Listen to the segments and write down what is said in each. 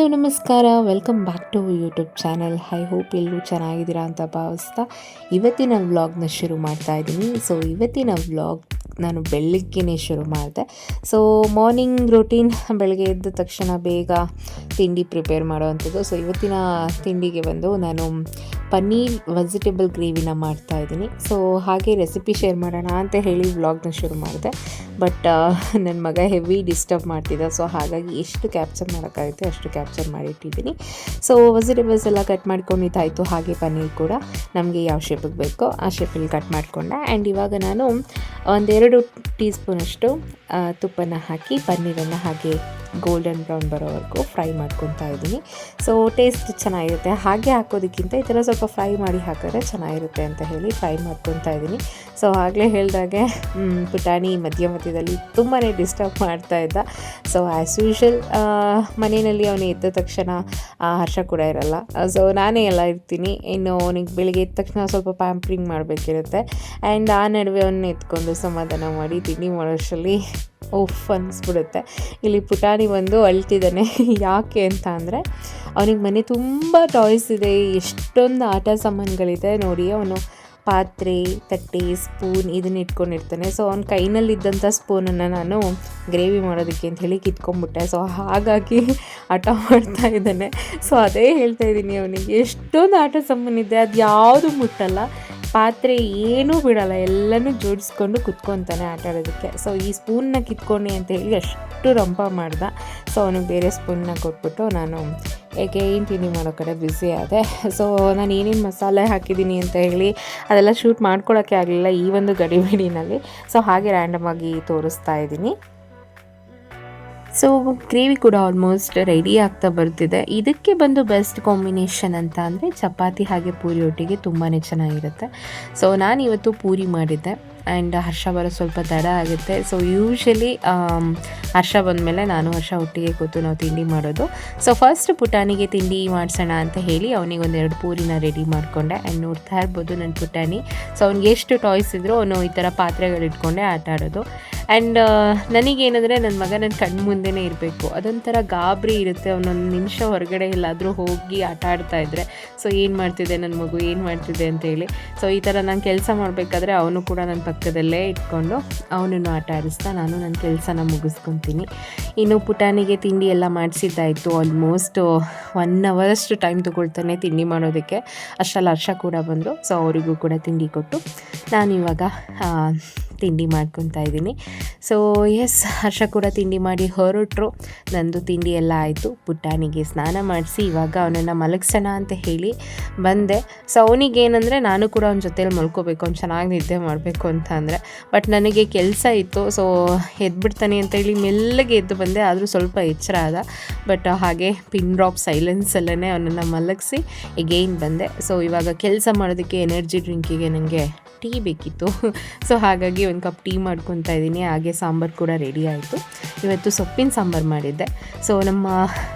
Hello, ನಮಸ್ಕಾರ. Welcome back to YouTube channel I hope ಎಲ್ಲರೂ ಚೆನ್ನಾಗಿದ್ದೀರಾ ಅಂತ ಭಾವಿಸ್ತಾ ಇವತ್ತಿನ ವ್ಲಾಗ್ನ ಶುರು ಮಾಡ್ತಾ ಇದ್ದೀನಿ. ಸೊ ಇವತ್ತಿನ ವ್ಲಾಗ್ ನಾನು ಬೆಳಗ್ಗೆನೇ ಶುರು ಮಾಡಿದೆ. ಸೊ ಮಾರ್ನಿಂಗ್ ರೊಟೀನ್ ಬೆಳಗ್ಗೆ ಎದ್ದ ತಕ್ಷಣ ಬೇಗ ತಿಂಡಿ ಪ್ರಿಪೇರ್ ಮಾಡುವಂಥದ್ದು. ಸೊ ಇವತ್ತಿನ ತಿಂಡಿಗೆ ಬಂದು ನಾನು ಪನ್ನೀರ್ ವೆಜಿಟೇಬಲ್ ಗ್ರೇವಿನ ಮಾಡ್ತಾ ಇದ್ದೀನಿ. ಸೊ ಹಾಗೆ ರೆಸಿಪಿ ಶೇರ್ ಮಾಡೋಣ ಅಂತ ಹೇಳಿ ವ್ಲಾಗ್ನ ಶುರು ಮಾಡಿದೆ. ಬಟ್ ನನ್ನ ಮಗ ಹೆವಿ ಡಿಸ್ಟರ್ಬ್ ಮಾಡ್ತಿದ್ದ. ಸೊ ಹಾಗಾಗಿ ಎಷ್ಟು ಕ್ಯಾಪ್ಚರ್ ಮಾಡೋಕ್ಕಾಗುತ್ತೆ ಅಷ್ಟು ಕ್ಯಾಪ್ಚರ್ ಮಾಡಿಟ್ಟಿದ್ದೀನಿ. ಸೊ ವೆಜಿಟೇಬಲ್ಸ್ ಎಲ್ಲ ಕಟ್ ಮಾಡ್ಕೊಂಡಿದ್ದಾಯಿತು ಹಾಗೆ ಪನ್ನೀರ್ ಕೂಡ ನಮಗೆ ಯಾವ ಶೇಪಿಗೆ ಬೇಕೋ ಆ ಶೇಪಲ್ಲಿ ಕಟ್ ಮಾಡಿಕೊಂಡೆ. ಆ್ಯಂಡ್ ಇವಾಗ ನಾನು ಒಂದೆರಡು ಟೀ ಸ್ಪೂನಷ್ಟು ತುಪ್ಪನ ಹಾಕಿ ಪನ್ನೀರನ್ನು ಹಾಗೆ ಗೋಲ್ಡನ್ ಬ್ರೌನ್ ಬರೋವರೆಗೂ ಫ್ರೈ ಮಾಡ್ಕೊತಾ ಇದ್ದೀನಿ. ಸೊ ಟೇಸ್ಟ್ ಚೆನ್ನಾಗಿರುತ್ತೆ. ಹಾಗೆ ಹಾಕೋದಕ್ಕಿಂತ ಈ ಥರ ಸ್ವಲ್ಪ ಫ್ರೈ ಮಾಡಿ ಹಾಕಿದ್ರೆ ಚೆನ್ನಾಗಿರುತ್ತೆ ಅಂತ ಹೇಳಿ ಫ್ರೈ ಮಾಡ್ಕೊತಾ ಇದ್ದೀನಿ. ಸೊ ಆಗಲೇ ಹೇಳಿದಾಗೆ ಪುಟಾಣಿ ಮಧ್ಯ ಮಧ್ಯದಲ್ಲಿ ತುಂಬಾ ಡಿಸ್ಟರ್ಬ್ ಮಾಡ್ತಾ ಇದ್ದ. ಸೊ ಆ್ಯಸ್ ಯೂಶಲ್ ಮನೆಯಲ್ಲಿ ಅವನು ಎದ್ದ ತಕ್ಷಣ ಆ, ಹರ್ಷ ಕೂಡ ಇರಲ್ಲ. ಸೊ ನಾನೇ ಎಲ್ಲ ಇರ್ತೀನಿ. ಇನ್ನು ಅವನಿಗೆ ಬೆಳಿಗ್ಗೆ ಎದ್ದ ತಕ್ಷಣ ಸ್ವಲ್ಪ ಪ್ಯಾಂಪ್ರಿಂಗ್ ಮಾಡಬೇಕಿರುತ್ತೆ. ಆ್ಯಂಡ್ ಆ ನಡುವೆ ಅವನ್ನ ಎತ್ಕೊಂಡು ಸಮಾಧಾನ ಮಾಡಿ ತಿಂಡಿ ಮಾಡೋಷ್ಟರಲ್ಲಿ ಓಫ್ ಅನಿಸ್ಬಿಡುತ್ತೆ. ಇಲ್ಲಿ ಪುಟಾಣಿ ಬಂದು ಅಳ್ತಿದ್ದಾನೆ. ಯಾಕೆ ಅಂತ ಅಂದರೆ, ಅವನಿಗೆ ಮನೆ ತುಂಬ ಟಾಯ್ಸ್ ಇದೆ. ಎಷ್ಟೊಂದು ಆಟ ಸಾಮಾನುಗಳಿದೆ ನೋಡಿ. ಅವನು ಪಾತ್ರೆ, ತಟ್ಟೆ ಸ್ಪೂನ್ ಇದನ್ನ ಇಟ್ಕೊಂಡಿರ್ತಾನೆ. ಸೊ ಅವ್ನ ಕೈನಲ್ಲಿದ್ದಂಥ ಸ್ಪೂನನ್ನು ನಾನು ಗ್ರೇವಿ ಮಾಡೋದಕ್ಕೆ ಅಂತ ಹೇಳಿ ಕಿತ್ಕೊಂಡ್ಬಿಟ್ಟೆ. ಸೊ ಹಾಗಾಗಿ ಆಟ ಮಾಡ್ತಾ ಇದ್ದಾನೆ. ಸೊ ಅದೇ ಹೇಳ್ತಾ ಇದ್ದೀನಿ ಅವನಿಗೆ. ಎಷ್ಟೊಂದು ಆಟ ಸಾಮಾನಿದೆ ಅದು ಯಾವುದು ಮುಟ್ಟಲ್ಲ. ಪಾತ್ರೆ ಏನೂ ಬಿಡಲ್ಲ, ಎಲ್ಲನೂ ಜೋಡಿಸ್ಕೊಂಡು ಕುತ್ಕೊತಾನೆ ಆಟ ಆಡೋದಕ್ಕೆ. ಸೊ ಈ ಸ್ಪೂನ್ನ ಕಿತ್ಕೊಂಡು ಅಂತ ಹೇಳಿ ಅಷ್ಟು ರಂಪ ಮಾಡ್ದ. ಸೊ ಅವನಿಗೆ ಬೇರೆ ಸ್ಪೂನ್ನ ಕೊಟ್ಬಿಟ್ಟು ನಾನು ಏನು ತಿಂಡಿ ಮಾಡೋ ಕಡೆ ಬ್ಯುಸಿ ಆದೆ. ಸೊ ನಾನು ಏನೇನು ಮಸಾಲೆ ಹಾಕಿದ್ದೀನಿ ಅಂತ ಹೇಳಿ ಅದೆಲ್ಲ ಶೂಟ್ ಮಾಡ್ಕೊಳ್ಳೋಕ್ಕೆ ಆಗಲಿಲ್ಲ ಈ ಒಂದು ಗಡಿಬಿಡಿನಲ್ಲಿ. ಸೊ ಹಾಗೆ ರ್ಯಾಂಡಮ್ ಆಗಿ ತೋರಿಸ್ತಾ ಇದ್ದೀನಿ. ಸೊ ಗ್ರೇವಿ ಕೂಡ ಆಲ್ಮೋಸ್ಟ್ ರೆಡಿ ಆಗ್ತಾ ಬರ್ತಿದೆ. ಇದಕ್ಕೆ ಬಂದು ಬೆಸ್ಟ್ ಕಾಂಬಿನೇಷನ್ ಅಂತ ಅಂದರೆ ಚಪಾತಿ ಹಾಗೆ ಪೂರಿ ಒಟ್ಟಿಗೆ ತುಂಬಾ ಚೆನ್ನಾಗಿರುತ್ತೆ. ಸೊ ನಾನು ಇವತ್ತು ಪೂರಿ ಮಾಡಿದ್ದೆ. ಆ್ಯಂಡ್ ಹರ್ಷ ಬರೋ ಸ್ವಲ್ಪ ತಡ ಆಗುತ್ತೆ. ಸೊ ಯೂಶಲಿ ಹರ್ಷ ಬಂದಮೇಲೆ ನಾನು ಹರ್ಷ ಒಟ್ಟಿಗೆ ಕೂತು ನಾವು ತಿಂಡಿ ಮಾಡೋದು. ಸೊ ಫಸ್ಟ್ ಪುಟಾಣಿಗೆ ತಿಂಡಿ ಮಾಡಿಸೋಣ ಅಂತ ಹೇಳಿ ಅವನಿಗೆ ಒಂದೆರಡು ಪೂರಿನ ರೆಡಿ ಮಾಡಿಕೊಂಡೆ ಆ್ಯಂಡ್ ನೋಡ್ತಾ ಇರ್ಬೋದು ನನ್ನ ಪುಟಾಣಿ. ಸೊ ಅವ್ನಿಗೆ ಎಷ್ಟು ಟಾಯ್ಸ್ ಇದ್ದರೂ ಅವನು ಈ ಥರ ಪಾತ್ರೆಗಳು ಇಟ್ಕೊಂಡೆ ಆಟ ಆಡೋದು. ಆ್ಯಂಡ್ ನನಗೇನಂದರೆ ನನ್ನ ಮಗ ನನ್ನ ಕಣ್ಣು ಮುಂದೆನೇ ಇರಬೇಕು. ಅದೊಂಥರ ಗಾಬರಿ ಇರುತ್ತೆ. ಅವನೊಂದು ನಿಮಿಷ ಹೊರಗಡೆ ಎಲ್ಲಾದರೂ ಹೋಗಿ ಆಟ ಆಡ್ತಾ ಇದ್ದರೆ ಸೊ ಏನು ಮಾಡ್ತಿದೆ ನನ್ನ ಮಗು? ಏನು ಮಾಡ್ತಿದೆ ಅಂತ ಹೇಳಿ. ಸೊ ಈ ಥರ ನಾನು ಕೆಲಸ ಮಾಡಬೇಕಾದ್ರೆ ಅವನು ಕೂಡ ನನ್ನ ಪಕ್ಕದಲ್ಲೇ ಇಟ್ಕೊಂಡು ಅವನನ್ನು ಆಟ ಆಡಿಸ್ತಾ ನಾನು ನನ್ನ ಕೆಲಸನ ಮುಗಿಸ್ಕೊತೀನಿ. ಇನ್ನು ಪುಟಾಣಿಗೆ ತಿಂಡಿ ಎಲ್ಲ ಮಾಡಿಸಿದ್ದಾಯಿತು. ಆಲ್ಮೋಸ್ಟ್ ಒನ್ ಅವರಷ್ಟು ಟೈಮ್ ತೊಗೊಳ್ತಾನೆ ತಿಂಡಿ ಮಾಡೋದಕ್ಕೆ. ಅಷ್ಟರಲ್ಲಿ ಹರ್ಷ ಕೂಡ ಬಂದರು ಸೊ ಅವರಿಗೂ ಕೂಡ ತಿಂಡಿ ಕೊಟ್ಟು ನಾನಿವಾಗ ಇವಾಗ ತಿಂಡಿ ಮಾಡ್ಕೊತಾ ಇದ್ದೀನಿ. ಸೊ ಎಸ್ ಹರ್ಷ ಕೂಡ ತಿಂಡಿ ಮಾಡಿ ಹೊರಟರು. ನಂದು ತಿಂಡಿ ಎಲ್ಲ ಆಯಿತು. ಪುಟ್ಟಾನಿಗೆ ಸ್ನಾನ ಮಾಡಿಸಿ ಇವಾಗ ಅವನನ್ನು ಮಲಗಿಸೋಣ ಅಂತ ಹೇಳಿ ಬಂದೆ. ಸೊ ಅವನಿಗೇನೆಂದರೆ ನಾನು ಕೂಡ ಅವನ ಜೊತೇಲಿ ಮಲ್ಕೋಬೇಕು, ಅವ್ನು ಚೆನ್ನಾಗಿ ನಿದ್ದೆ ಮಾಡಬೇಕು ಅಂತ ಅಂದರೆ. ಬಟ್ ನನಗೆ ಕೆಲಸ ಇತ್ತು. ಸೊ ಎದ್ಬಿಡ್ತಾನೆ ಅಂತ ಹೇಳಿ ಮೆಲ್ಲಗೆ ಎದ್ದು ಬಂದೆ. ಆದರೂ ಸ್ವಲ್ಪ ಎಚ್ಚರ ಆದ. ಬಟ್ ಹಾಗೆ ಪಿನ್ ಡ್ರಾಪ್ ಸೈಲೆನ್ಸಲ್ಲೇ ಅವನನ್ನು ಮಲಗಿಸಿ ಎಗೈನ್ ಬಂದೆ. ಸೊ ಇವಾಗ ಕೆಲಸ ಮಾಡೋದಕ್ಕೆ ಎನರ್ಜಿ ಡ್ರಿಂಕಿಗೆ ನನಗೆ ಟೀ ಬೇಕಿತ್ತು. ಸೊ ಹಾಗಾಗಿ ಒಂದು ಕಪ್ ಟೀ ಮಾಡ್ಕೊತಾ ಇದ್ದೀನಿ. ಹಾಗೆ ಸಾಂಬಾರು ಕೂಡ ರೆಡಿ ಆಯಿತು. ಇವತ್ತು ಸೊಪ್ಪಿನ ಸಾಂಬಾರು ಮಾಡಿದ್ದೆ. ಸೊ ನಮ್ಮ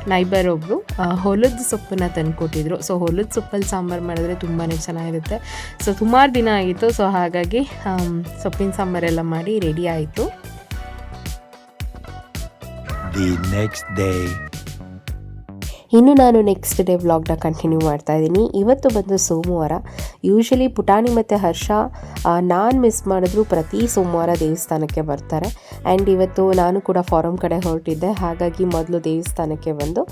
ನೈಬರ್ ಒಬ್ಬರು ಹೊಲದ ಸೊಪ್ಪನ್ನ ತಂದುಕೊಟ್ಟಿದ್ರು. ಸೊ ಹೊಲದ ಸೊಪ್ಪಲ್ಲಿ ಸಾಂಬಾರು ಮಾಡಿದ್ರೆ ತುಂಬಾ ಚೆನ್ನಾಗಿರುತ್ತೆ. ಸೊ ಸುಮಾರು ದಿನ ಆಗಿತ್ತು. ಸೊ ಹಾಗಾಗಿ ಸೊಪ್ಪಿನ ಸಾಂಬಾರೆಲ್ಲ ಮಾಡಿ ರೆಡಿ ಆಯಿತು. The next day. ಇನ್ನು ನಾನು ನೆಕ್ಸ್ಟ್ ಡೇ ವ್ಲಾಗ್ನ ಕಂಟಿನ್ಯೂ ಮಾಡ್ತಾ ಇದ್ದೀನಿ. ಇವತ್ತು ಬಂದು ಸೋಮವಾರ. ಯೂಶಲಿ ಪುಟಾಣಿ ಮತ್ತು ಹರ್ಷ ನಾನು ಮಿಸ್ ಮಾಡಿದ್ರು ಪ್ರತಿ ಸೋಮವಾರ ದೇವಸ್ಥಾನಕ್ಕೆ ಬರ್ತಾರೆ. ಆ್ಯಂಡ್ ಇವತ್ತು ನಾನು ಕೂಡ ಫಾರಮ್ ಕಡೆ ಹೊರಟಿದ್ದೆ. ಹಾಗಾಗಿ ಮೊದಲು ದೇವಸ್ಥಾನಕ್ಕೆ ಬಂದು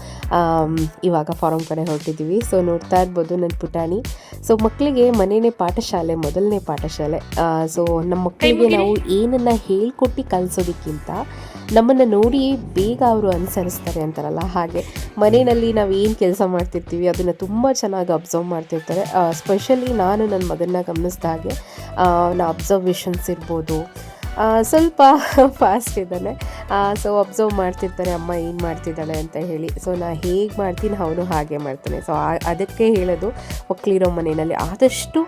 ಇವಾಗ ಫಾರಮ್ ಕಡೆ ಹೊರಟಿದ್ದೀವಿ. ಸೊ ನೋಡ್ತಾ ಇರ್ಬೋದು ನನ್ನ ಪುಟಾಣಿ. ಸೊ ಮಕ್ಕಳಿಗೆ ಮನೆಯೇ ಪಾಠಶಾಲೆ ಮೊದಲನೇ ಪಾಠಶಾಲೆ. ಸೊ ನಮ್ಮ ಮಕ್ಕಳಿಗೆ ನಾವು ಏನನ್ನು ಹೇಳ್ಕೊಟ್ಟು ಕಲಿಸೋದಕ್ಕಿಂತ ನಮ್ಮನ್ನು ನೋಡಿ ಬೇಗ ಅವರು ಅನುಸರಿಸ್ತಾರೆ ಅಂತಾರಲ್ಲ, ಹಾಗೆ ಮನೆಯಲ್ಲಿ ನಾವು ಏನು ಕೆಲಸ ಮಾಡ್ತಿರ್ತೀವಿ, ಅದನ್ನು ತುಂಬ ಚೆನ್ನಾಗಿ ಅಬ್ಸರ್ವ್ ಮಾಡ್ತಿರ್ತಾರೆ. ಸ್ಪೆಷಲಿ ನಾನು ನನ್ನ ಮಗನ್ನ ಗಮನಿಸಿದ ಹಾಗೆ ನಾ ಅಬ್ಸರ್ವೇಷನ್ಸ್ ಇರ್ಬೋದು. ಸ್ವಲ್ಪ ಫಾಸ್ಟ್ ಇದ್ದಾನೆ. ಸೊ ಅಬ್ಸರ್ವ್ ಮಾಡ್ತಿರ್ತಾರೆ, ಅಮ್ಮ ಏನು ಮಾಡ್ತಿದ್ದಾಳೆ ಅಂತ ಹೇಳಿ. ಸೊ ನಾ ಹೇಗೆ ಮಾಡ್ತೀನಿ, ಅವನು ಹಾಗೆ ಮಾಡ್ತಾನೆ. ಸೊ ಅದಕ್ಕೆ ಹೇಳೋದು ಮಕ್ಕಳಿರೋ ಮನೆಯಲ್ಲಿ ಆದಷ್ಟು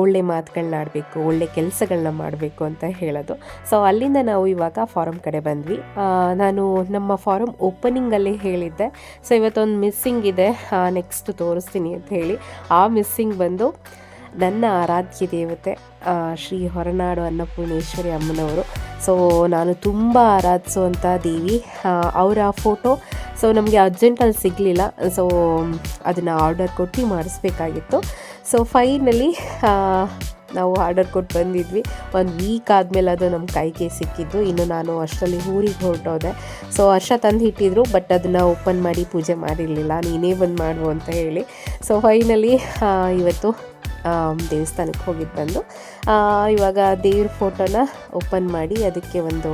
ಒಳ್ಳೆ ಮಾತುಗಳನ್ನ ಆಡಬೇಕು, ಒಳ್ಳೆ ಕೆಲಸಗಳನ್ನ ಮಾಡಬೇಕು ಅಂತ ಹೇಳೋದು. ಸೊ ಅಲ್ಲಿಂದ ನಾವು ಇವಾಗ ಫಾರಮ್ ಕಡೆ ಬಂದ್ವಿ. ನಾನು ನಮ್ಮ ಫಾರಮ್ ಓಪನಿಂಗಲ್ಲಿ ಹೇಳಿದ್ದೆ. ಸೊ ಇವತ್ತೊಂದು ಮಿಸ್ಸಿಂಗ್ ಇದೆ. ನೆಕ್ಸ್ಟ್ ತೋರಿಸ್ತೀನಿ ಅಂತ ಹೇಳಿ. ಆ ಮಿಸ್ಸಿಂಗ್ ಬಂದು ನನ್ನ ಆರಾಧ್ಯ ದೇವತೆ ಶ್ರೀ ಹೊರನಾಡು ಅನ್ನಪೂರ್ಣೇಶ್ವರಿ ಅಮ್ಮನವರು. ಸೊ ನಾನು ತುಂಬ ಆರಾಧಿಸುವಂಥ ದೇವಿ. ಅವರ ಫೋಟೋ ಸೊ ನಮಗೆ ಅರ್ಜೆಂಟಲ್ಲಿ ಸಿಗಲಿಲ್ಲ. ಸೊ ಅದನ್ನು ಆರ್ಡರ್ ಕೊಟ್ಟು ಮಾಡಿಸ್ಬೇಕಾಗಿತ್ತು. ಸೊ ಫೈನಲಿ ನಾವು ಆರ್ಡರ್ ಕೊಟ್ಟು ಬಂದಿದ್ವಿ. ಒಂದು ವೀಕ್ ಆದಮೇಲೆ ಅದು ನಮ್ಮ ಕೈಗೆ ಸಿಕ್ಕಿದ್ದು. ಇನ್ನು ನಾನು ಅಷ್ಟರಲ್ಲಿ ಊರಿಗೆ ಹೊರಟೋದೆ. ಸೊ ಹರ್ಷ ತಂದು ಇಟ್ಟಿದ್ರು ಬಟ್ ಅದನ್ನು ಓಪನ್ ಮಾಡಿ ಪೂಜೆ ಮಾಡಿರಲಿಲ್ಲ. ನೀನೇ ಬಂದು ಮಾಡು ಅಂತ ಹೇಳಿ. ಸೊ ಫೈನಲಿ ಇವತ್ತು ದೇವಸ್ಥಾನಕ್ಕೆ ಹೋಗಿದ್ದು ಬಂದು. ಇವಾಗ ದೇವ್ರ ಫೋಟೋನ ಓಪನ್ ಮಾಡಿ ಅದಕ್ಕೆ ಒಂದು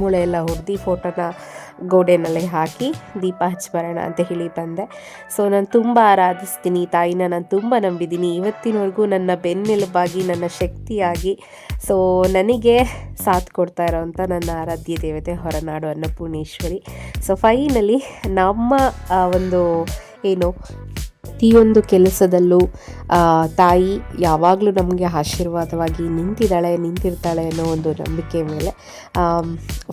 ಮೂಳೆ ಎಲ್ಲ ಹೊಡೆದು ಫೋಟೋನ ಗೋಡೆನಲ್ಲಿ ಹಾಕಿ ದೀಪ ಹಚ್ಬರೋಣ ಅಂತ ಹೇಳಿ ಬಂದೆ. ಸೊ ನಾನು ತುಂಬ ಆರಾಧಿಸ್ತೀನಿ ತಾಯಿನ, ನಾನು ತುಂಬ ನಂಬಿದ್ದೀನಿ. ಇವತ್ತಿನವರೆಗೂ ನನ್ನ ಬೆನ್ನೆಲುಬಾಗಿ, ನನ್ನ ಶಕ್ತಿಯಾಗಿ ಸೊ ನನಗೆ ಸಾಥ್ ಕೊಡ್ತಾ ಇರೋವಂಥ ನನ್ನ ಆರಾಧ್ಯ ದೇವತೆ ಹೊರನಾಡು ಅನ್ನಪೂರ್ಣೇಶ್ವರಿ. ಸೊ ಫೈನಲಿ ನಮ್ಮ ಒಂದು, ಏನು ಪ್ರತಿಯೊಂದು ಕೆಲಸದಲ್ಲೂ ತಾಯಿ ಯಾವಾಗಲೂ ನಮಗೆ ಆಶೀರ್ವಾದವಾಗಿ ನಿಂತಿದ್ದಾಳೆ, ನಿಂತಿರ್ತಾಳೆ ಅನ್ನೋ ಒಂದು ನಂಬಿಕೆ ಮೇಲೆ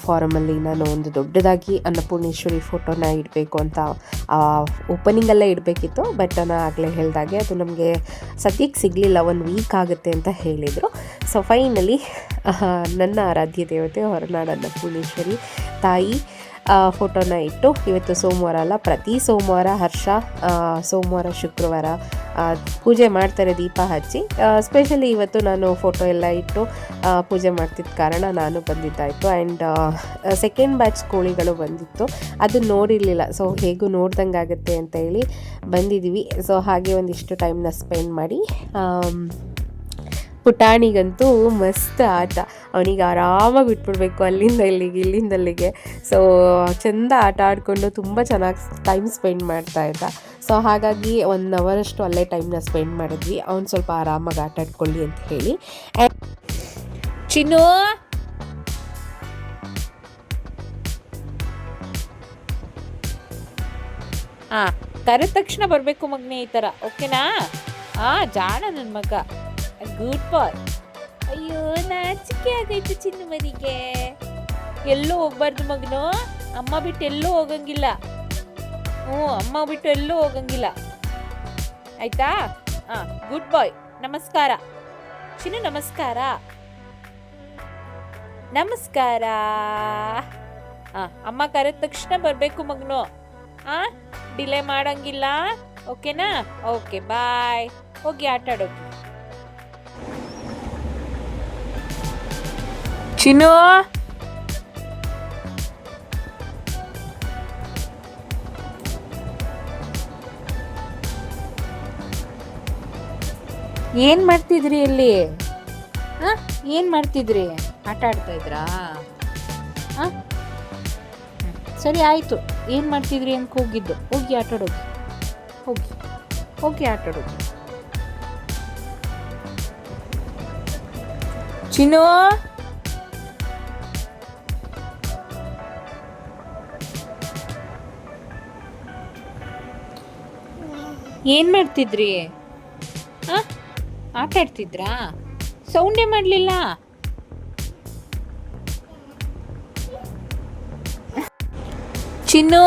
ಫಾರಮಲ್ಲಿ ನಾನು ಒಂದು ದೊಡ್ಡದಾಗಿ ಅನ್ನಪೂರ್ಣೇಶ್ವರಿ ಫೋಟೋನ ಇಡಬೇಕು ಅಂತ ಓಪನಿಂಗಲ್ಲೇ ಇಡಬೇಕಿತ್ತು. ಬಟ್ ನಾನು ಆಗಲೇ ಹೇಳಿದಾಗೆ ಅದು ನಮಗೆ ಸದ್ಯಕ್ಕೆ ಸಿಗಲಿಲ್ಲ, ಒಂದು ವೀಕ್ ಆಗುತ್ತೆ ಅಂತ ಹೇಳಿದರು. ಸೊ, ಫೈನಲಿ ನನ್ನ ಆರಾಧ್ಯ ದೇವತೆ ಹೊರನಾಡು ಅನ್ನಪೂರ್ಣೇಶ್ವರಿ ತಾಯಿ ಫೋಟೋನ ಇಟ್ಟು ಇವತ್ತು ಸೋಮವಾರ ಅಲ್ಲ, ಪ್ರತಿ ಸೋಮವಾರ ಹರ್ಷ ಸೋಮವಾರ ಶುಕ್ರವಾರ ಪೂಜೆ ಮಾಡ್ತಾರೆ ದೀಪ ಹಚ್ಚಿ ಸ್ಪೆಷಲಿ ಇವತ್ತು ನಾನು ಫೋಟೋ ಎಲ್ಲ ಇಟ್ಟು ಪೂಜೆ ಮಾಡ್ತಿದ್ದ ಕಾರಣ ನಾನು ಬಂದಿದ್ದಾಯಿತು. ಆ್ಯಂಡ್ ಸೆಕೆಂಡ್ ಬ್ಯಾಚ್ ಕೋಳಿಗಳು ಬಂದಿತ್ತು. ಅದು ನೋಡಿರಲಿಲ್ಲ. ಸೊ ಹೇಗೂ ನೋಡ್ದಂಗೆ ಆಗುತ್ತೆ ಅಂತ ಹೇಳಿ ಬಂದಿದ್ದೀವಿ. ಸೊ ಹಾಗೆ ಒಂದಿಷ್ಟು ಟೈಮ್ನ ಸ್ಪೆಂಡ್ ಮಾಡಿ ಪುಟಾಣಿಗಂತೂ ಮಸ್ತ್ ಆಟ. ಅವನಿಗೆ ಆರಾಮಾಗಿ ಬಿಟ್ಬಿಡ್ಬೇಕು ಅಲ್ಲಿಂದ ಇಲ್ಲಿಗೆ, ಇಲ್ಲಿಂದ ಅಲ್ಲಿಗೆ ಸೊ ಚೆಂದ ಆಟ ಆಡಿಕೊಂಡು ತುಂಬ ಚೆನ್ನಾಗಿ ಟೈಮ್ ಸ್ಪೆಂಡ್ ಮಾಡ್ತಾ ಇದ್ದ. ಸೊ ಹಾಗಾಗಿ ಒನ್ ಅವರಷ್ಟು ಅಲ್ಲೇ ಟೈಮ್ನ ಸ್ಪೆಂಡ್ ಮಾಡಿದ್ವಿ. ಅವ್ನು ಸ್ವಲ್ಪ ಆರಾಮಾಗಿ ಆಟ ಆಡ್ಕೊಳ್ಳಿ ಅಂತ ಹೇಳಿ. ಚಿನ್ನು! ಹಾ ಕರೆದ ತಕ್ಷಣ ಬರಬೇಕು ಮಗನೇ ಈ ಥರ ಓಕೆನಾ ಹಾ ಜಾಣ ನನ್ನ ಮಗ. ಗುಡ್ ಬಾಯ್ ಅಯ್ಯೋ ನಾಚಿಕೆ ಆಗೈತೆ ಚಿನ್ನ ಮರಿಗೆ ಎಲ್ಲೂ ಹೋಗ್ಬಾರ್ದು ಮಗನು? ಅಮ್ಮ ಬಿಟ್ಟು ಎಲ್ಲೂ ಹೋಗಂಗಿಲ್ಲ. ಹ್ಞೂ, ಅಮ್ಮ ಬಿಟ್ಟು ಎಲ್ಲೂ ಹೋಗಂಗಿಲ್ಲ. ಆಯ್ತಾ? ಹಾಂ ಗುಡ್ ಬಾಯ್ ನಮಸ್ಕಾರ. ಚಿನ್ನು, ನಮಸ್ಕಾರ. ನಮಸ್ಕಾರ. ಹಾಂ ಅಮ್ಮ ಕರೆದ ತಕ್ಷಣ ಬರಬೇಕು ಮಗನು? ಹಾಂ ಡಿಲೇ ಮಾಡಂಗಿಲ್ಲ. ಓಕೆನಾ ಓಕೆ ಬಾಯ್ ಹೋಗಿ ಆಟ ಚಿನ್ನು? ಏನ್ ಮಾಡ್ತಿದ್ರಿ ಇಲ್ಲಿ? ಹಾಂ? ಏನ್ ಮಾಡ್ತಿದ್ರಿ? ಆಟ ಆಡ್ತಾ ಇದ್ರಾ? ಹಾ? ಸರಿ, ಆಯ್ತು. ಏನ್ ಮಾಡ್ತಿದ್ರಿ ಅಂತ ಹೋಗಿದ್ದು ಹೋಗಿ ಆಟ ಆಡೋಗಿ ಹೋಗಿ. ಹೋಗಿ ಆಟ ಚಿನೋ ಚಿನ್ನು? ಏನ್ ಮಾಡ್ತಿದ್ರಿ? ಆಟ ಆಡ್ತಿದ್ರಾ? ಸೌಂಡೇ ಮಾಡಲಿಲ್ಲ. ಚಿನ್ನು?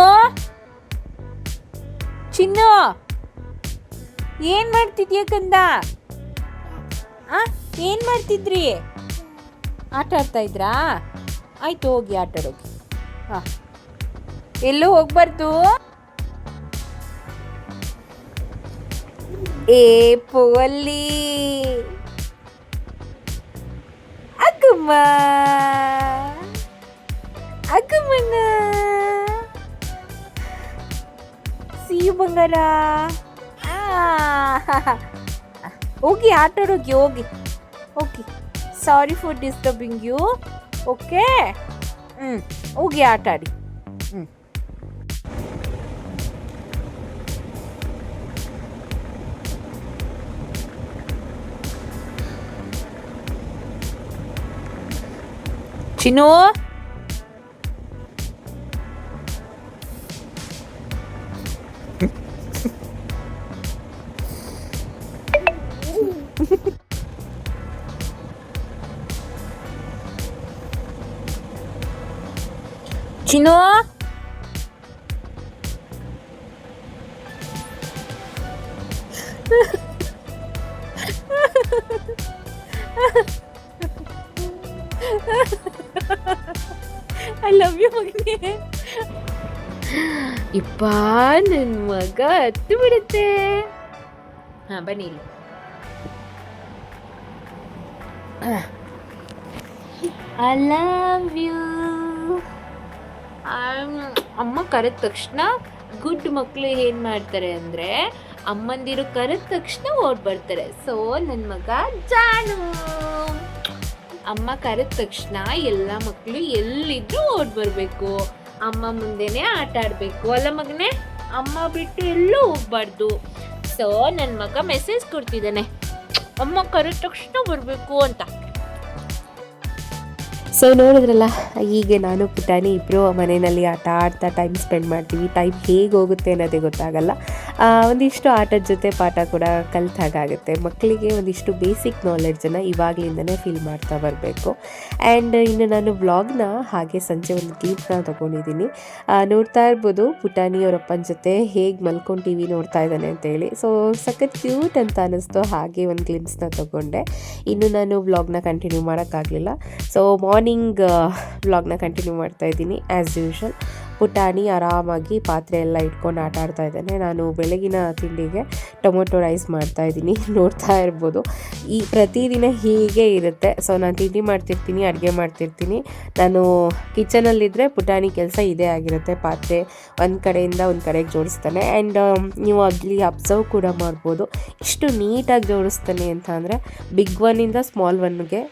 ಚಿನ್ನು? ಏನ್ ಮಾಡ್ತಿದ್ಯ ಕಂದ? ಆ ಏನ್ ಮಾಡ್ತಿದ್ರಿ? ಆಟ ಆಡ್ತಾ ಇದ್ರಾ? ಆಯ್ತು, ಹೋಗಿ ಆಟ ಆಡೋಗಿ ಹಾ. ಎಲ್ಲೂ ಹೋಗ್ಬಾರ್ದು? ಏ ಪೋಲಿ ಅಕ್ಕಮ್ಮ ಅಕ್ಕಮ್ಮನ ಸಿಯು ಬಂಗಾರ. ಹೋಗಿ ಆಟ ಆಡೋಗಿ ಹೋಗಿ. Okay sorry for disturbing you okay ಹ್ಞೂ ಹೋಗಿ ಆಟ ಚಿನ್ನು ಚಿನ್ನು ಮಗನೇ ಇಪ್ಪ ನನ್ನ ಮಗ ಹತ್ತು ಬಿಡುತ್ತೆ. ಹಾ ಬನ್ನಿ ಇಲ್ಲಿ. ಐ ಲವ್ ಯು ಅಮ್ಮ ಕರೆದ ತಕ್ಷಣ ಗುಡ್ ಮಕ್ಕಳು ಏನು ಮಾಡ್ತಾರೆ ಅಂದರೆ ಅಮ್ಮಂದಿರು ಕರೆದ ತಕ್ಷಣ ಓಡ್ ಬರ್ತಾರೆ. ಸೊ ನನ್ನ ಮಗ ಜಾನು. ಅಮ್ಮ ಕರೆದ ತಕ್ಷಣ ಎಲ್ಲ ಮಕ್ಕಳು ಎಲ್ಲಿದ್ರು ಓಡ್ ಬರಬೇಕು. ಅಮ್ಮ ಮುಂದೆನೆ ಆಟ ಆಡಬೇಕು. ಅಲ್ಲ ಮಗನೇ? ಅಮ್ಮ ಬಿಟ್ಟು ಎಲ್ಲೂ ಹೋಗ್ಬಾರ್ದು. ಸೊ ನನ್ನ ಮಗ ಮೆಸೇಜ್ ಕೊಡ್ತಿದ್ದಾನೆ. ಅಮ್ಮ ಕರೆದ ತಕ್ಷಣ ಬರಬೇಕು ಅಂತ. ಸೊ ನೋಡಿದ್ರಲ್ಲ ಈಗ ನಾನು ಪುಟಾಣಿ ಇಬ್ಬರು ಮನೆಯಲ್ಲಿ ಆಟ ಆಡ್ತಾ ಟೈಮ್ ಸ್ಪೆಂಡ್ ಮಾಡ್ತೀವಿ. ಟೈಮ್ ಹೇಗೆ ಹೋಗುತ್ತೆ ಅನ್ನೋದೇ ಗೊತ್ತಾಗಲ್ಲ. ಒಂದಿಷ್ಟು ಆಟದ ಜೊತೆ ಪಾಠ ಕೂಡ ಕಲ್ತಾಗುತ್ತೆ ಮಕ್ಕಳಿಗೆ ಒಂದಿಷ್ಟು ಬೇಸಿಕ್ ನಾಲೆಡ್ಜನ್ನು ಇವಾಗಲಿಂದನೇ ಫೀಲ್ ಮಾಡ್ತಾ ಬರಬೇಕು. ಆ್ಯಂಡ್ ಇನ್ನು ನಾನು ವ್ಲಾಗ್ನ ಹಾಗೆ ಸಂಜೆ ಒಂದು ಕ್ಲಿಪ್ನ ತೊಗೊಂಡಿದ್ದೀನಿ. ನೋಡ್ತಾ ಇರ್ಬೋದು, ಪುಟಾಣಿ ಅವರಪ್ಪನ ಜೊತೆ ಹೇಗೆ ಮಲ್ಕೊಂಡು ಟಿ ವಿ ನೋಡ್ತಾ ಇದ್ದಾನೆ ಅಂತೇಳಿ ಸೊ ಸಖತ್ ಕ್ಯೂಟ್ ಅಂತ ಅನ್ನಿಸ್ತು ಹಾಗೆ ಒಂದು ಕ್ಲಿಪ್ಸ್ನ ತೊಗೊಂಡೆ. ಇನ್ನು ನಾನು ವ್ಲಾಗ್ನ ಕಂಟಿನ್ಯೂ ಮಾಡೋಕ್ಕಾಗಲಿಲ್ಲ. ಸೊ ಮಾರ್ನಿಂಗ್ ವ್ಲಾಗ್ನ ಕಂಟಿನ್ಯೂ ಮಾಡ್ತಾ ಇದ್ದೀನಿ ಆ್ಯಸ್ ಯೂಶುವಲ್ ಪುಟಾಣಿ ಆರಾಮಾಗಿ ಪಾತ್ರೆ ಎಲ್ಲ ಇಟ್ಕೊಂಡು ಆಟ ಆಡ್ತಾ ಇದ್ದಾನೆ. ನಾನು ಬೆಳಗಿನ ತಿಂಡಿಗೆ ಟೊಮೊಟೊ ರೈಸ್ ಮಾಡ್ತಾ ಇದ್ದೀನಿ. ನೋಡ್ತಾ ಇರ್ಬೋದು. ಈ ಪ್ರತಿದಿನ ಹೀಗೆ ಇರುತ್ತೆ. ಸೊ ನಾನು ತಿಂಡಿ ಮಾಡ್ತಿರ್ತೀನಿ, ಅಡುಗೆ ಮಾಡ್ತಿರ್ತೀನಿ. ನಾನು ಕಿಚನಲ್ಲಿದ್ದರೆ ಪುಟಾಣಿ ಕೆಲಸ ಇದೇ ಆಗಿರುತ್ತೆ. ಪಾತ್ರೆ ಒಂದು ಕಡೆಯಿಂದ ಒಂದು ಕಡೆಗೆ ಜೋಡಿಸ್ತಾನೆ. ಆ್ಯಂಡ್ ನೀವು ಅಲ್ಲಿ ಅಬ್ಸರ್ವ್ ಕೂಡ ಮಾಡ್ಬೋದು. ಇಷ್ಟು ನೀಟಾಗಿ ಜೋಡಿಸ್ತಾನೆ ಅಂತ ಅಂದರೆ ಬಿಗ್ ಒನ್ನಿಂದ ಸ್ಮಾಲ್ ಒನ್ಗೆ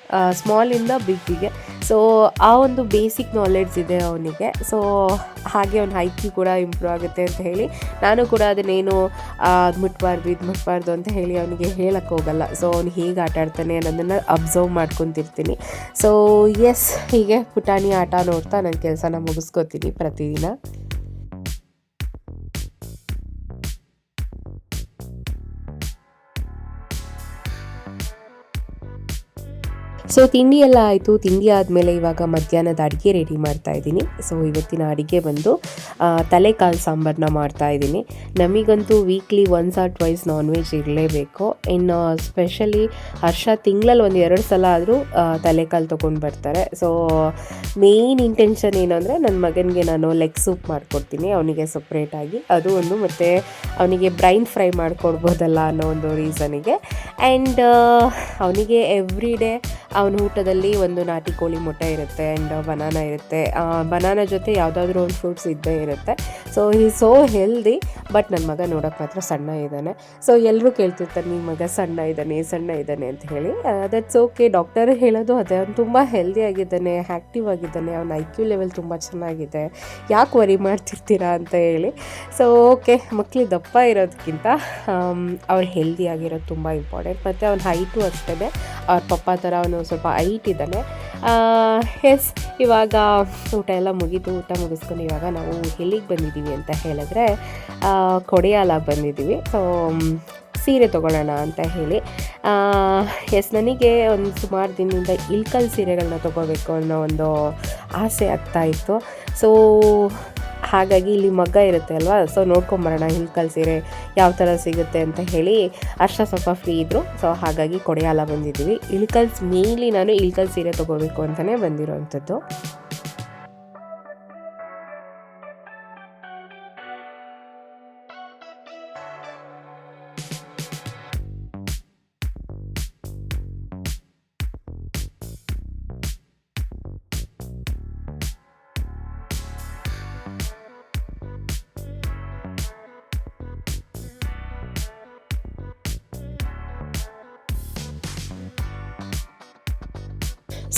ಸ್ಮಾಲಿಂದ ಬಿಗ್ಗಿಗೆ ಸೊ ಆ ಒಂದು ಬೇಸಿಕ್ ನಾಲೆಡ್ಜ್ ಇದೆ ಅವನಿಗೆ. ಸೊ ಹಾಗೆ ಅವ್ನ ಹೈಕಿ ಕೂಡ ಇಂಪ್ರೂವ್ ಆಗುತ್ತೆ ಅಂತ ಹೇಳಿ ನಾನು ಕೂಡ ಅದನ್ನೇನು ಅದು ಮುಟ್ಬಾರ್ದು ಇದು ಮುಟ್ಬಾರ್ದು ಅಂತ ಹೇಳಿ ಅವನಿಗೆ ಹೇಳಕ್ಕೆ ಹೋಗಲ್ಲ. ಸೊ ಅವ್ನು ಹೇಗೆ ಆಟ ಆಡ್ತಾನೆ ಅನ್ನೋದನ್ನು ಅಬ್ಸರ್ವ್ ಮಾಡ್ಕೊತಿರ್ತೀನಿ. ಸೊ ಎಸ್ ಹೀಗೆ ಪುಟಾಣಿ ಆಟ ನೋಡ್ತಾ ನನ್ನ ಕೆಲಸನ ಮುಗಿಸ್ಕೋತೀನಿ ಪ್ರತಿದಿನ. ಸೊ ತಿಂಡಿ ಎಲ್ಲ ಆಯಿತು. ತಿಂಡಿ ಆದಮೇಲೆ ಇವಾಗ ಮಧ್ಯಾಹ್ನದ ಅಡುಗೆ ರೆಡಿ ಮಾಡ್ತಾ ಇದ್ದೀನಿ. ಸೊ ಇವತ್ತಿನ ಅಡುಗೆ ಬಂದು ತಲೆಕಾಲು ಸಾಂಬಾರನ್ನ ಮಾಡ್ತಾ ಇದ್ದೀನಿ. ನಮಗಂತೂ weekly once or twice non veg ಇರಲೇಬೇಕು. ಇನ್ನು ಸ್ಪೆಷಲಿ ಹರ್ಷ ತಿಂಗಳಲ್ಲಿ ಒಂದು ಎರಡು ಸಲ ಆದರೂ ತಲೆಕಾಲು ತೊಗೊಂಡು ಬರ್ತಾರೆ. ಸೊ ಮೇಯ್ನ್ ಇಂಟೆನ್ಷನ್ ಏನು ಅಂದರೆ ನನ್ನ ಮಗನಿಗೆ ನಾನು ಲೆಗ್ ಸೂಪ್ ಮಾಡಿಕೊಡ್ತೀನಿ. ಅವನಿಗೆ ಸಪ್ರೇಟಾಗಿ ಅದು ಒಂದು ಮತ್ತು ಅವನಿಗೆ ಬ್ರೈನ್ ಫ್ರೈ ಮಾಡಿಕೊಡ್ಬೋದಲ್ಲ ಅನ್ನೋ ಒಂದು ರೀಸನಿಗೆ ಆ್ಯಂಡ್ ಅವನಿಗೆ ಎವ್ರಿ ಡೇ ಅವನ ಊಟದಲ್ಲಿ ಒಂದು ನಾಟಿ ಕೋಳಿ ಮೊಟ್ಟೆ ಇರುತ್ತೆ ಆ್ಯಂಡ್ ಬನಾನ ಇರುತ್ತೆ. ಬನಾನ ಜೊತೆ ಯಾವುದಾದ್ರೂ ಒಂದು ಫ್ರೂಟ್ಸ್ ಇದ್ದೇ ಇರುತ್ತೆ. ಸೊ ಈ ಸೋ ಹೆಲ್ದಿ ಬಟ್ ನನ್ನ ಮಗ ನೋಡೋಕೆ ಮಾತ್ರ ಸಣ್ಣ ಇದ್ದಾನೆ. ಸೊ ಎಲ್ಲರೂ ಕೇಳ್ತಿರ್ತಾರೆ ನಿಮ್ಮ ಮಗ ಸಣ್ಣ ಇದ್ದಾನೆ ಸಣ್ಣ ಇದ್ದಾನೆ ಅಂತ ಹೇಳಿ. ದಟ್ಸ್ ಓಕೆ ಡಾಕ್ಟರ್ ಹೇಳೋದು ಅದೇ. ಅವ್ನು ತುಂಬ ಹೆಲ್ದಿ ಆಗಿದ್ದಾನೆ ಆ್ಯಕ್ಟಿವ್ ಆಗಿದ್ದಾನೆ. ಅವ್ನ ಐ ಕ್ಯೂ ಲೆವೆಲ್ ತುಂಬ ಚೆನ್ನಾಗಿದೆ. ಯಾಕೆ ವರಿ ಮಾಡ್ತಿರ್ತೀರಾ ಅಂತ ಹೇಳಿ. ಸೊ ಓಕೆ ಮಕ್ಕಳು ದಪ್ಪ ಇರೋದಕ್ಕಿಂತ ಅವ್ರು ಹೆಲ್ದಿ ಆಗಿರೋದು ತುಂಬ ಇಂಪಾರ್ಟೆಂಟ್ ಮತ್ತು ಅವ್ನ ಹೈಟು ಅಷ್ಟೇ ಅವ್ರ ಪಪ್ಪ ಥರ ಅವನು ಸ್ವಲ್ಪ ಐಟ್ ಇದ್ದಾನೆ. ಎಸ್ ಇವಾಗ ಊಟ ಎಲ್ಲ ಮುಗಿದು ಊಟ ಮುಗಿಸ್ಕೊಂಡು ಇವಾಗ ನಾವು ಎಲ್ಲಿಗೆ ಬಂದಿದ್ದೀವಿ ಅಂತ ಹೇಳಿದ್ರೆ ಕೊಡೆಯಾಲಾಗಿ ಕೊಡೆಯಾಲ ಬಂದಿದ್ದೀವಿ. ಸೊ ಸೀರೆ ತೊಗೊಳ್ಳೋಣ ಅಂತ ಹೇಳಿ. ಎಸ್ ನನಗೆ ಒಂದು ಸುಮಾರು ದಿನದಿಂದ ಇಳ್ಕಲ್ ಸೀರೆಗಳನ್ನ ತೊಗೋಬೇಕು ಅನ್ನೋ ಒಂದು ಆಸೆ ಆಗ್ತಾಯಿತ್ತು ಸೊ ಹಾಗಾಗಿ ಇಲ್ಲಿ ಮಗ್ಗ ಇರುತ್ತೆ ಅಲ್ವಾ? ಸೊ ನೋಡ್ಕೊಂಬರೋಣ ಇಳ್ಕಲ್ ಸೀರೆ ಯಾವ ಥರ ಸಿಗುತ್ತೆ ಅಂತ ಹೇಳಿ ಅರ್ಷ ಸ್ವಲ್ಪ ಫ್ರೀ ಇದ್ದರು ಸೊ ಹಾಗಾಗಿ ಕೊಡೆಯಾಲ ಬಂದಿದ್ದೀವಿ. ಇಳ್ಕಲ್ಸ್ ಮೇಯ್ಲಿ ನಾನು ಇಳ್ಕಲ್ ಸೀರೆ ತೊಗೋಬೇಕು ಅಂತಲೇ ಬಂದಿರೋವಂಥದ್ದು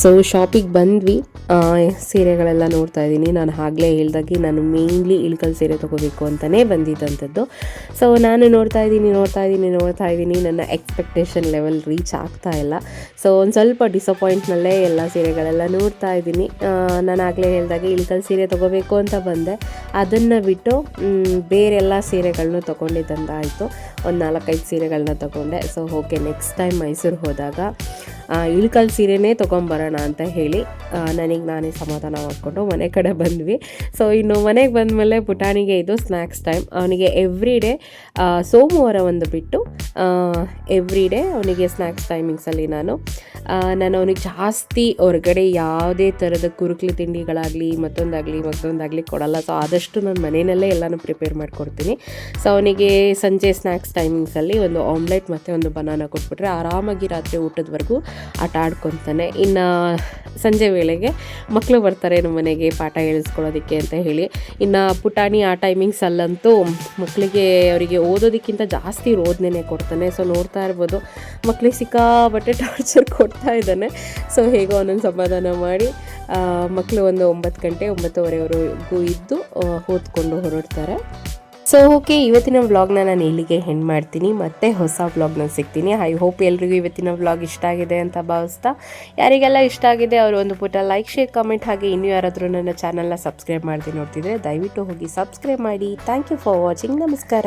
ಸೊ ಶಾಪಿಗೆ ಬಂದ್ವಿ. ಸೀರೆಗಳೆಲ್ಲ ನೋಡ್ತಾ ಇದ್ದೀನಿ. ನಾನು ಆಗಲೇ ಹೇಳ್ದಾಗೆ ನಾನು ಮೇಯ್ನ್ಲಿ ಇಳ್ಕಲ್ ಸೀರೆ ತೊಗೋಬೇಕು ಅಂತಲೇ ಬಂದಿದ್ದಂಥದ್ದು. ಸೊ ನಾನು ನೋಡ್ತಾ ಇದ್ದೀನಿ ನೋಡ್ತಾ ಇದ್ದೀನಿ ನೋಡ್ತಾ ಇದ್ದೀನಿ. ನನ್ನ ಎಕ್ಸ್ಪೆಕ್ಟೇಷನ್ ಲೆವೆಲ್ ರೀಚ್ ಆಗ್ತಾ ಇಲ್ಲ. ಸೊ ಒಂದು ಸ್ವಲ್ಪ ಡಿಸಪಾಯಿಂಟ್ನಲ್ಲೇ ಎಲ್ಲ ಸೀರೆಗಳೆಲ್ಲ ನೋಡ್ತಾ ಇದ್ದೀನಿ. ನಾನು ಆಗಲೇ ಹೇಳ್ದಾಗೆ ಇಳ್ಕಲ್ ಸೀರೆ ತೊಗೋಬೇಕು ಅಂತ ಬಂದೆ. ಅದನ್ನು ಬಿಟ್ಟು ಬೇರೆಲ್ಲ ಸೀರೆಗಳನ್ನೂ ತೊಗೊಂಡಿದ್ದಂತಾಯಿತು. ಒಂದು ನಾಲ್ಕೈದು ಸೀರೆಗಳನ್ನ ತೊಗೊಂಡೆ. So okay next time Mysore ಹೋದಾಗ ಇಳ್ಕಲ್ ಸೀರೆನೇ ತೊಗೊಂಬರೋಣ ಅಂತ ಹೇಳಿ ನನಗೆ ನಾನೇ ಸಮಾಧಾನ ಮಾಡಿಕೊಂಡು ಮನೆ ಕಡೆ ಬಂದ್ವಿ. ಸೊ ಇನ್ನು ಮನೆಗೆ ಬಂದಮೇಲೆ ಪುಟಾಣಿಗೆ ಇದು ಸ್ನ್ಯಾಕ್ಸ್ ಟೈಮ್ ಅವನಿಗೆ ಎವ್ರಿ ಡೇ ಸೋಮವಾರ ಒಂದು ಬಿಟ್ಟು ಎವ್ರಿ ಡೇ ಅವನಿಗೆ ಸ್ನ್ಯಾಕ್ಸ್ ಟೈಮಿಂಗ್ಸಲ್ಲಿ ನಾನು. ನಾನು ಅವನಿಗೆ ಜಾಸ್ತಿ ಹೊರಗಡೆ ಯಾವುದೇ ಥರದ ಕುರುಕ್ಲಿ ತಿಂಡಿಗಳಾಗಲಿ, ಮತ್ತೊಂದಾಗಲಿ ಮತ್ತೊಂದಾಗಲಿ ಕೊಡಲ್ಲ. ಸೊ ಆದಷ್ಟು ನಾನು ಮನೆಯಲ್ಲೇ ಎಲ್ಲನೂ ಪ್ರಿಪೇರ್ ಮಾಡಿಕೊಡ್ತೀನಿ. ಸೊ ಅವನಿಗೆ ಸಂಜೆ ಸ್ನ್ಯಾಕ್ಸ್ ಟೈಮಿಂಗ್ಸಲ್ಲಿ ಒಂದು ಆಮ್ಲೆಟ್ ಮತ್ತು ಒಂದು ಬನಾನ ಕೊಟ್ಬಿಟ್ರೆ ಆರಾಮಾಗಿ ರಾತ್ರಿ ಊಟದವರೆಗೂ ಆಟ ಆಡ್ಕೊತಾನೆ. ಇನ್ನು ಸಂಜೆ ವೇಳೆಗೆ ಮಕ್ಕಳು ಬರ್ತಾರೆ ನಮ್ಮ ಮನೆಗೆ ಪಾಠ ಹೇಳಿಸ್ಕೊಳ್ಳೋದಕ್ಕೆ ಅಂತ ಹೇಳಿ. ಇನ್ನು ಪುಟಾಣಿ ಆ ಟೈಮಿಂಗ್ಸಲ್ಲಂತೂ ಮಕ್ಕಳಿಗೆ ಅವರಿಗೆ ಓದೋದಕ್ಕಿಂತ ಜಾಸ್ತಿ ರೋದನೆ ಕೊಡ್ತಾನೆ. ಸೊ ನೋಡ್ತಾ ಇರ್ಬೋದು. ಮಕ್ಕಳಿಗೆ ಸಿಕ್ಕಾಬಟ್ಟೆ ಟಾರ್ಚರ್ ಕೊಡ್ತಾ ಇದ್ದಾನೆ. ಸೊ ಹೇಗೋ ಅವನನ್ನು ಸಮಾಧಾನ ಮಾಡಿ ಮಕ್ಕಳು ಒಂದು ಒಂಬತ್ತು ಗಂಟೆ ಒಂಬತ್ತುವರೆವರೆಗೂ ಇದ್ದು ಓದ್ಕೊಂಡು ಹೊರಡ್ತಾರೆ. ಸೊ ಓಕೆ ಇವತ್ತಿನ ವ್ಲಾಗ್ನ ನಾನು ಇಲ್ಲಿಗೆ ಹೆಣ್ಣು ಮಾಡ್ತೀನಿ. ಮತ್ತೆ ಹೊಸ ವ್ಲಾಗ್ನ ಸಿಗ್ತೀನಿ. ಐ ಹೋಪ್ ಎಲ್ರಿಗೂ ಇವತ್ತಿನ ವ್ಲಾಗ್ ಇಷ್ಟ ಆಗಿದೆ ಅಂತ ಭಾವಿಸ್ತಾ. ಯಾರಿಗೆಲ್ಲ ಇಷ್ಟ ಆಗಿದೆ, ಅವರು ಒಂದು ಪುಟ ಲೈಕ್ ಶೇರ್ ಕಮೆಂಟ್ ಹಾಗೆ ಇನ್ನೂ ಯಾರಾದರೂ ನನ್ನ ಚಾನಲ್ನ ಸಬ್ಸ್ಕ್ರೈಬ್ ಮಾಡ್ತೀನಿ ನೋಡ್ತಿದ್ರೆ ದಯವಿಟ್ಟು ಹೋಗಿ ಸಬ್ಸ್ಕ್ರೈಬ್ ಮಾಡಿ. ಥ್ಯಾಂಕ್ ಯು ಫಾರ್ ವಾಚಿಂಗ್ ನಮಸ್ಕಾರ.